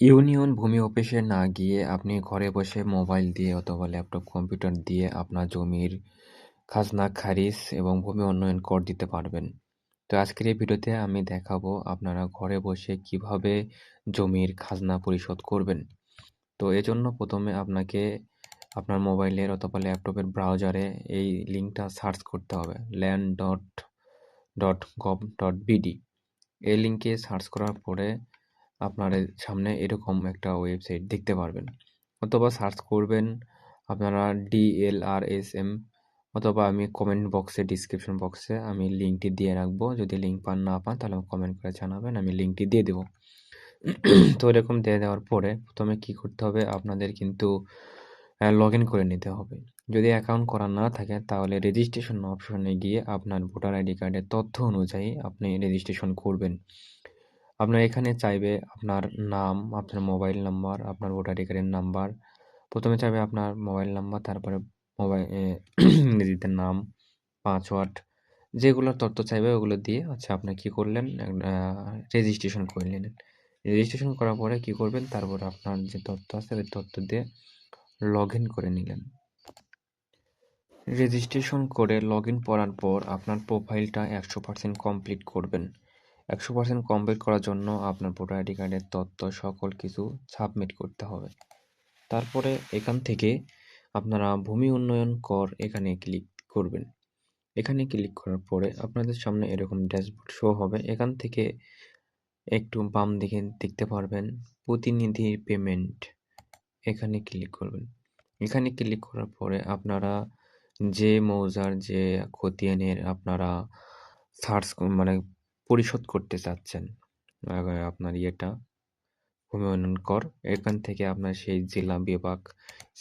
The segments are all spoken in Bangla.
ইউনিয়ন ভূমি অফিসে না গিয়ে আপনি ঘরে বসে মোবাইল দিয়ে অথবা ল্যাপটপ, কম্পিউটার দিয়ে আপনার জমির খাজনা, খারিজ এবং ভূমি উন্নয়ন কর দিতে পারবেন। তো আজকের এই ভিডিওতে আমি দেখাবো আপনারা ঘরে বসে কীভাবে জমির খাজনা পরিশোধ করবেন। তো এজন্য প্রথমে আপনাকে আপনার মোবাইলের অথবা ল্যাপটপের ব্রাউজারে এই লিঙ্কটা সার্চ করতে হবে, land dot dot gov dot BD. এই লিঙ্কে সার্চ করার পরে আপনার সামনে এরকম একটা ওয়েবসাইট দেখতে পারবেন। অথবা সার্চ করবেন আপনারা ডিএলআরএসএম অথবা আমি কমেন্ট বক্সে ডিসক্রিপশন বক্সে আমি লিঙ্কটি দিয়ে রাখব। যদি লিঙ্ক পান, না পান, তাহলে কমেন্ট করে জানাবেন, আমি লিঙ্কটি দিয়ে দেবো। তো এরকম দিয়ে দেওয়ার পরে প্রথমে কি করতে হবে? আপনাদের কিন্তু লগ ইন করে নিতে হবে। যদি অ্যাকাউন্ট করা না থাকে, তাহলে রেজিস্ট্রেশন অপশনে গিয়ে আপনার ভোটার আইডি কার্ডের তথ্য অনুযায়ী আপনি রেজিস্ট্রেশন করবেন। আপনার এখানে চাইবে আপনার নাম, আপনার মোবাইল নাম্বার, আপনার ভোটার নাম্বার। প্রথমে চাইবে আপনার মোবাইল নাম্বার, তারপরে মোবাইল ইংরেজিতে নাম, পাসওয়ার্ড যেগুলো তথ্য চাইবে ওগুলো দিয়ে আচ্ছা আপনি কী করলেন? রেজিস্ট্রেশন করে নিলেন। রেজিস্ট্রেশন করার পরে কী করবেন? তারপরে আপনার যে তথ্য আছে ওই তথ্য দিয়ে লগ ইন করে নিলেন। রেজিস্ট্রেশন করে লগ ইন করার পর আপনার প্রোফাইলটা একশো পার্সেন্ট কমপ্লিট করবেন। একশো পার্সেন্ট কমপ্লিট করার জন্য আপনার ভোটার আইডি কার্ডের তথ্য সকল কিছু সাবমিট করতে হবে। তারপরে এখান থেকে আপনারা ভূমি উন্নয়ন কর এখানে ক্লিক করবেন। এখানে ক্লিক করার পরে আপনাদের সামনে এরকম ড্যাশবোর্ড শো হবে। এখান থেকে একটু বাম দিকে দেখতে পারবেন প্রতিনিধি পেমেন্ট এখানে ক্লিক করবেন। এখানে ক্লিক করার পরে আপনারা যে মৌজার, যে খতিয়ানের আপনারা সার্চ মানে পরিশোধ করতে চাচ্ছেন। আপনার ইয়েটা ভূমি উন্নয়ন কর, এখান থেকে আপনার সেই জেলা বিভাগ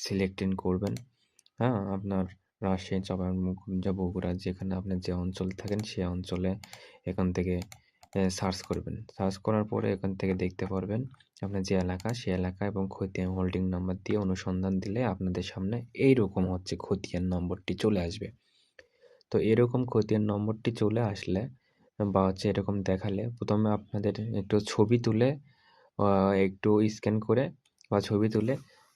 সিলেক্টিং করবেন। হ্যাঁ আপনার রাজশাহী চাঁপাইনবাবগঞ্জ বগুড়া যেখানে আপনার যে অঞ্চল থাকেন সেই অঞ্চলে এখান থেকে সার্চ করবেন। সার্চ করার পরে এখান থেকে দেখতে পারবেন আপনার যে এলাকা সে এলাকা এবং খতিয়ান হোল্ডিং নাম্বার দিয়ে অনুসন্ধান দিলে আপনাদের সামনে এই রকম হচ্ছে খতিয়ান নম্বরটি চলে আসবে। তো এরকম খতিয়ান নম্বরটি চলে আসলে বা হচ্ছে এরকম দেখালে প্রথমে আপনাদের একটু ছবি তুলে একটু স্ক্যান করে বা ছবি তুলে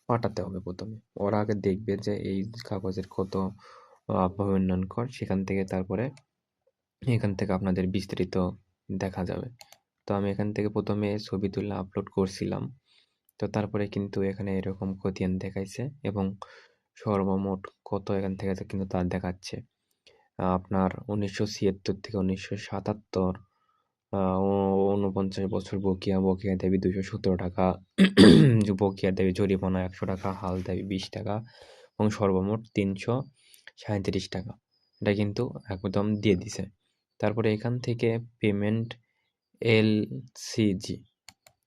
পাঠাতে হবে প্রথমে। ওরা আগে দেখবে যে এই কাগজের কত আবহাওয়া কর, সেখান থেকে তারপরে এখান থেকে আপনাদের বিস্তারিত দেখা যাবে। তো আমি এখান থেকে প্রথমে ছবি তুলে আপলোড করছিলাম। তো তারপরে কিন্তু এখানে এরকম খতিয়ান দেখাইছে এবং সর্বমোট কত এখান থেকে কিন্তু তার দেখাচ্ছে। আপনার উনিশশো ছিয়াত্তর থেকে উনিশশো সাতাত্তর ঊনপঞ্চাশ বছর বকিয়া বকিয়া দেবী দুশো সতেরো টাকা, বকিয়া দেবী জরিমানা একশো টাকা, হাল দেবী বিশ টাকা এবং সর্বমোট তিনশো সাঁত্রিশ টাকা। এটা কিন্তু একদম দিয়ে দিছে। তারপরে এখান থেকে পেমেন্ট এলসিজি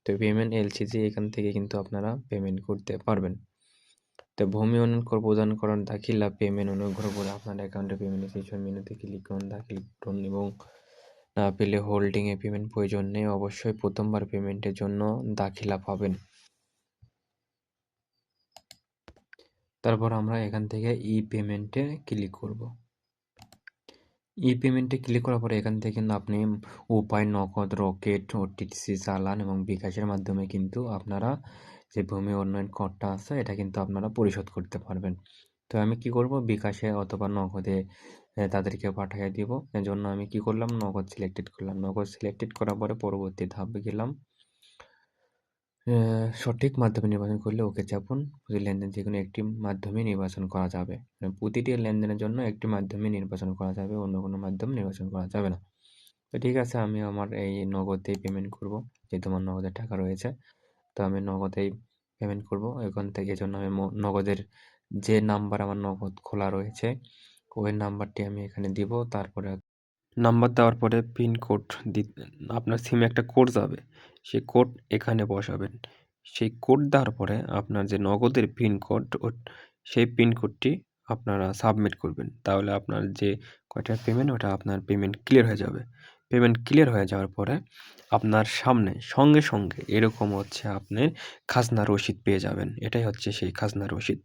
তো পেমেন্ট এলসিজি এখান থেকে কিন্তু আপনারা পেমেন্ট করতে পারবেন। তো ভূমি উন্নয়ন কর প্রদান করার দাখিলা পেমেন্ট অনুগ্রহ করে আপনার অ্যাকাউন্টে পেমেন্ট সেশন মেনুতে ক্লিক করুন, দাখিল করুন এবং, না পেলে হোল্ডিংয়ে পেমেন্ট প্রয়োজন নেই, অবশ্যই প্রথমবার পেমেন্টের জন্য দাখিলা পাবেন তারপর আমরা এখান থেকে ই পেমেন্টে ক্লিক করব। ই পেমেন্টে ক্লিক করার পরে এখান থেকে কিন্তু আপনি উপায়, নগদ, রকেট ওটিসি চালান এবং বিকাশের মাধ্যমে কিন্তু আপনারা যে ভূমি উন্নয়ন করটা আছে, এটা কিন্তু আপনারা পরিশোধ করতে পারবেন। তো আমি কি করব? বিকাশে অথবা নগদে তাদেরকে পাঠিয়ে দিব। এজন্য আমি কি করলাম? নগদ সিলেক্টেড করলাম। নগদ সিলেক্টেড করার পরে পরবর্তী ধাপে গেলাম। সঠিক মাধ্যমে নির্বাচন করলে ওকে চাপুন। প্রতি লেনদেন যে কোনো একটি মাধ্যমে নির্বাচন করা যাবে। প্রতিটি লেনদেনের জন্য একটি মাধ্যমে নির্বাচন করা যাবে, অন্য কোনো মাধ্যমে নির্বাচন করা যাবে না। তো ঠিক আছে, আমি আমার এই নগদেই পেমেন্ট করব। যেহেতু আমার নগদের টাকা রয়েছে, তো আমি নগদেই পেমেন্ট করব। এখান থেকে এজন্য আমি নগদের যে নাম্বার আমার নগদ খোলা রয়েছে, ওই নাম্বারটি আমি এখানে দিব। তারপরে নাম্বার দেওয়ার পরে পিনকোড দি, আপনার সিমে একটা কোড যাবে। সেই কোড এখানে বসাবেন। সেই কোড দেওয়ার পরে আপনার যে নগদের পিনকোড সেই পিনকোডটি আপনারা সাবমিট করবেন। তাহলে আপনার যে কয়টা পেমেন্ট ওটা আপনার পেমেন্ট ক্লিয়ার হয়ে যাবে। পেমেন্ট ক্লিয়ার হয়ে যাওয়ার পরে আপনার সামনে সঙ্গে সঙ্গে এরকম হচ্ছে আপনি খাজনা রসিদ পেয়ে যাবেন। এটাই হচ্ছে সেই খাজনা রসিদ।